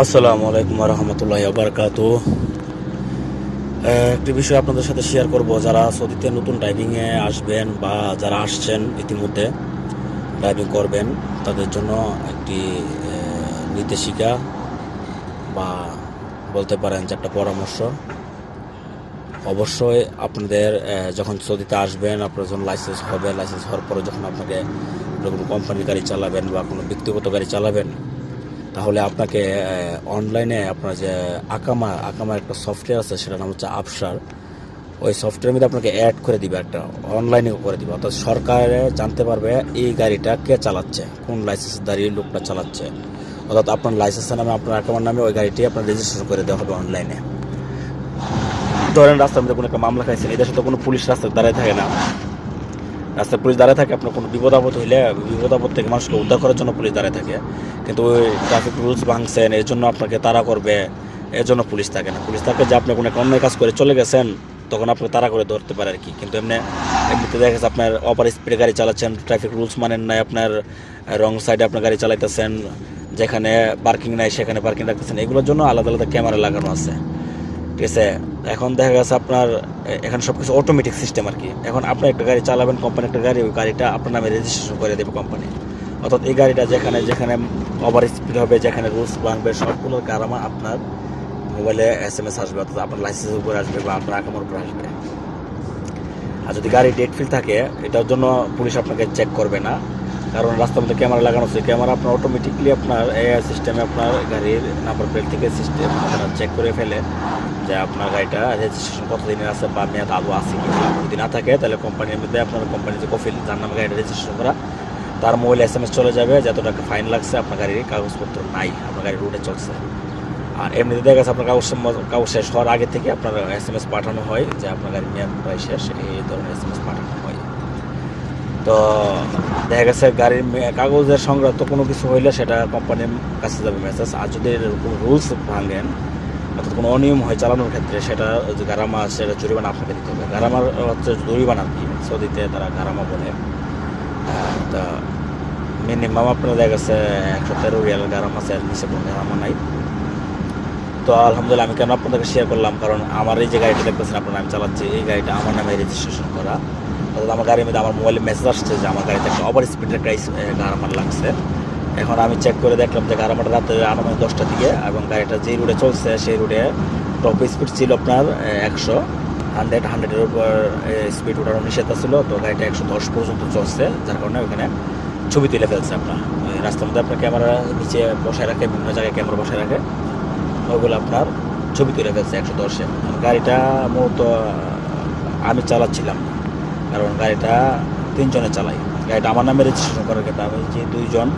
আসসালামু আলাইকুম রহমতুল্লাহ বারকাত একটি বিষয় আপনাদের সাথে শেয়ার করব, যারা সৌদিতে নতুন ড্রাইভিংয়ে আসবেন বা যারা আসছেন ইতিমধ্যে ড্রাইভিং করবেন, তাদের জন্য একটি নির্দেশিকা বা বলতে পারেন যে একটা পরামর্শ। অবশ্যই আপনাদের যখন সৌদিতে আসবেন, আপনার যখন লাইসেন্স হবে লাইসেন্স হওয়ার পরে যখন আপনাকে কোনো কোম্পানির গাড়ি চালাবেন বা কোনো ব্যক্তিগত গাড়ি চালাবেন তাহলে আপনাকে অনলাইনে আপনার যে আকামা আকামার একটা সফটওয়্যার আছে, সেটার নাম হচ্ছে আপসার ওই সফটওয়্যার মধ্যে আপনাকে অ্যাড করে দিবে একটা অনলাইনে করে দিবে। অর্থাৎ সরকারে জানতে পারবে এই গাড়িটা কে চালাচ্ছে, কোন লাইসেন্স দাঁড়িয়ে লোকটা চালাচ্ছে। অর্থাৎ আপনার লাইসেন্সের নামে, আপনার আকামার নামে ওই গাড়িটি আপনার রেজিস্ট্রেশন করে দেওয়া হবে অনলাইনে ধরেন রাস্তার মধ্যে কোনো একটা মামলা খাইছেন এদের সাথে কোনো পুলিশ রাস্তায় দাঁড়ায় থাকে না। রাস্তায় পুলিশ দাঁড়ায় থাকে, আপনার কোনো বিপদ আপদ হইলে বিপদ আপদ থেকে মানুষকে উদ্ধার করার জন্য পুলিশ দাঁড়ায় থাকে। কিন্তু ওই ট্রাফিক রুলস ভাঙছেন, এর জন্য আপনাকে তাড়া করবে, এর জন্য পুলিশ থাকে না। পুলিশ থাকে যে আপনি কোনো অন্যায় কাজ করে চলে গেছেন, তখন আপনি তাড়া করে ধরতে পারে আর কি। কিন্তু এমনি এমনিতে দেখা যাচ্ছে আপনার ওভার স্পিডে গাড়ি চালাচ্ছেন ট্রাফিক রুলস মানেন নাই আপনার রং সাইডে আপনার গাড়ি চালাইতেছেন, যেখানে পার্কিং নাই সেখানে পার্কিং রাখতেছেন। এগুলোর জন্য আলাদা আলাদা ক্যামেরা লাগানো আছে। ঠিক আছে? এখন দেখা গেছে আপনার এখন সব কিছু অটোমেটিক সিস্টেম আর কি। এখন আপনি একটা গাড়ি চালাবেন কোম্পানি একটা গাড়ি, ওই গাড়িটা আপনার নামে রেজিস্ট্রেশন করে দেবে কোম্পানি অর্থাৎ এই গাড়িটা যেখানে যেখানে ওভার স্পিড হবে, যেখানে রুলস ভাঙবে সবগুলোর কারামা আপনার মোবাইলে এস এম এস আসবে, অর্থাৎ আপনার লাইসেন্সের উপরে আসবে বা আপনার আকামার উপরে আসবে। আর যদি গাড়ি ডেট ফিল থাকে, এটার জন্য পুলিশ আপনাকে চেক করবে না। কারণ রাস্তার মধ্যে ক্যামেরা লাগানো আছে। ক্যামেরা আপনার অটোমেটিকলি আপনার এআই সিস্টেমে আপনার গাড়ির নাম্বার প্লেট থেকে সিস্টেম চেক করে ফেলে যে আপনার গাড়িটা রেজিস্ট্রেশন কতদিনের আছে বা মেয়াদ আদৌ আছে কি যদি না থাকে, তাহলে কোম্পানির মধ্যে আপনার কোম্পানির যে কফিল, যার নামে গাড়িটা রেজিস্ট্রেশন করা, তার মোবাইল এস এম এস চলে যাবে যত টাকা ফাইন লাগছে আপনার গাড়ির কাগজপত্র নাই, আপনার গাড়ি রুটে চলছে। আর এমনিতে দেখা গেছে আপনার কাগজ কাগজ শেষ হওয়ার আগে থেকে আপনার এস এম এস পাঠানো হয় যে আপনার গাড়ির মেয়াদ প্রায় শেষ, এই ধরনের এস এম এস পাঠানো হয়। তো দেখা গেছে গাড়ির কাগজের সংক্রান্ত কোনো কিছু হইলে সেটা কোম্পানির কাছে যাবে মেসেজ আর যদি কোনো রুলস ভাঙেন অর্থাৎ কোনো অনিয়ম হয় চালানোর ক্ষেত্রে, সেটা যে গারামা সেটা জরিমানা আপনাকে দিতে হবে। গারামার হচ্ছে জরিমানা কি? সৌদিতে তারা গারামা বলে। তা মিনিমাম আপনার দেখা গেছে একশো তেরো রিয়াল গারাম আছে নিচে কোনো গারামা নাই। তো আলহামদুলিল্লাহ আমি কেন আপনাদেরকে শেয়ার করলাম? কারণ আমার এই যে গাড়িটা দেখতেছেন আপনারা, আমি চালাচ্ছি, এই গাড়িটা আমার নামে রেজিস্ট্রেশন করা। অর্থাৎ আমার গাড়ির মধ্যে আমার মোবাইলে মেসেজ আসছে যে আমার গাড়িতে একটা ওভার স্পিডের একটা গারামার লাগছে। এখন আমি চেক করে দেখলাম যে গারামাটা রাতে আনুমানিক দশটার দিকে এবং গাড়িটা যে রুটে চলছে সেই রুটে টপ স্পিড ছিল আপনার একশো। হান্ড্রেড হান্ড্রেডের উপর স্পিড ওঠানো নিষেধা ছিল তো গাড়িটা একশো দশ পর্যন্ত চলছে, যার কারণে ওখানে ছবি তুলে ফেলছে আপনার। রাস্তার মধ্যে আপনার ক্যামেরা নিচে বসায় রাখে, বিভিন্ন জায়গায় ক্যামেরা বসায় রাখে। ওগুলো আপনার ছবি তুলে ফেলছে একশো দশে। গাড়িটা মূলত আমি চালাচ্ছিলাম। কারণ গাড়িটা তিনজনে চালাই। গাড়িটা আমার নামে রেজিস্ট্রেশন করার ক্ষেত্রে আমি যে দুইজন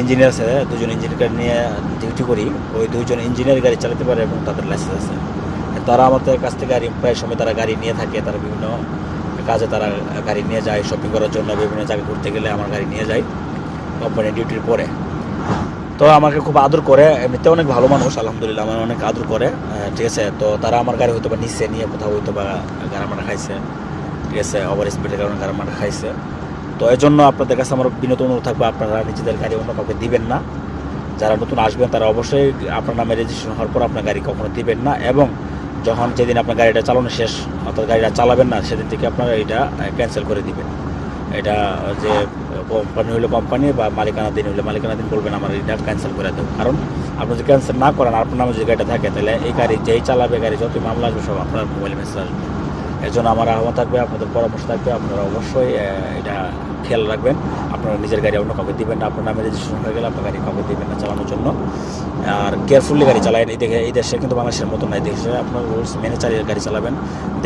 ইঞ্জিনিয়ার আছে দুজন ইঞ্জিনিয়ার নিয়ে ডিউটি করি, ওই দুইজন ইঞ্জিনিয়ার গাড়ি চালাতে পারে এবং তাদের লাইসেন্স আছে। তারা আমাদের কাছ থেকে গাড়ি প্রায় সময় তারা গাড়ি নিয়ে থাকে, তারা বিভিন্ন কাজে তারা গাড়ি নিয়ে যায় শপিং করার জন্য বিভিন্ন জায়গায় ঘুরতে গেলে আমার গাড়ি নিয়ে যায় কোম্পানি ডিউটির পরে। তো আমাকে খুব আদর করে, এমনিতে অনেক ভালো মানুষ, আলহামদুলিল্লাহ, আমার অনেক আদর করে। ঠিক আছে, তো তারা আমার গাড়ি হয়তো বা নিচ্ছে নিয়ে কোথাও হয়তো বা গারামাটা খাইছে। ঠিক আছে ওভার স্পিডের কারণে গারামাটা খাইছে। তো এই জন্য আপনাদের কাছে আমার বিনোদন অনুরোধ থাকবে, আপনারা নিজেদের গাড়ি অন্য কাউকে দিবেন না। যারা নতুন আসবেন, তারা অবশ্যই আপনার নামে রেজিস্ট্রেশন হওয়ার পর আপনার গাড়ি কখনো দিবেন না এবং যখন যেদিন আপনার গাড়িটা চালানো শেষ, অর্থাৎ গাড়িটা চালাবেন না, সেদিন থেকে আপনারা এটা ক্যান্সেল করে দিবেন। এটা যে কোম্পানি হইলে কোম্পানি বা মালিকানা দিন হইলে মালিকানা দিন বলবেন, আমার এটা ক্যান্সেল করে দেবো। কারণ আপনি যদি ক্যান্সেল না করেন আপনার নামে যদি গাড়িটা থাকে, তাহলে এই গাড়ি যেই চালাবে, গাড়ি যত মামলা আসবে, সব আপনার মোবাইল মেসেজ আসবে। এর জন্য আমার আহ্বান থাকবে, আপনাদের পরামর্শ থাকবে, আপনারা অবশ্যই এটা খেয়াল রাখবেন। আপনারা নিজের গাড়ি অন্য কাউকে দেবেন না, আপনার নামে রেজিস্ট্রেশন হয়ে গেলে আপনার গাড়ি কাউকে দেবেন না চালানোর জন্য। আর কেয়ারফুলি গাড়ি চালাবেন এই দেখে, এই দেশে কিন্তু বাংলাদেশের মতো নাই, দেশে আপনার রুলস মেনে চালিয়ে গাড়ি চালাবেন।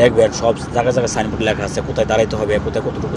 দেখবেন সব জায়গায় জায়গায় সাইনবোর্ড লেখা আছে, কোথায় দাঁড়াইতে হবে, কোথায় কতটুকু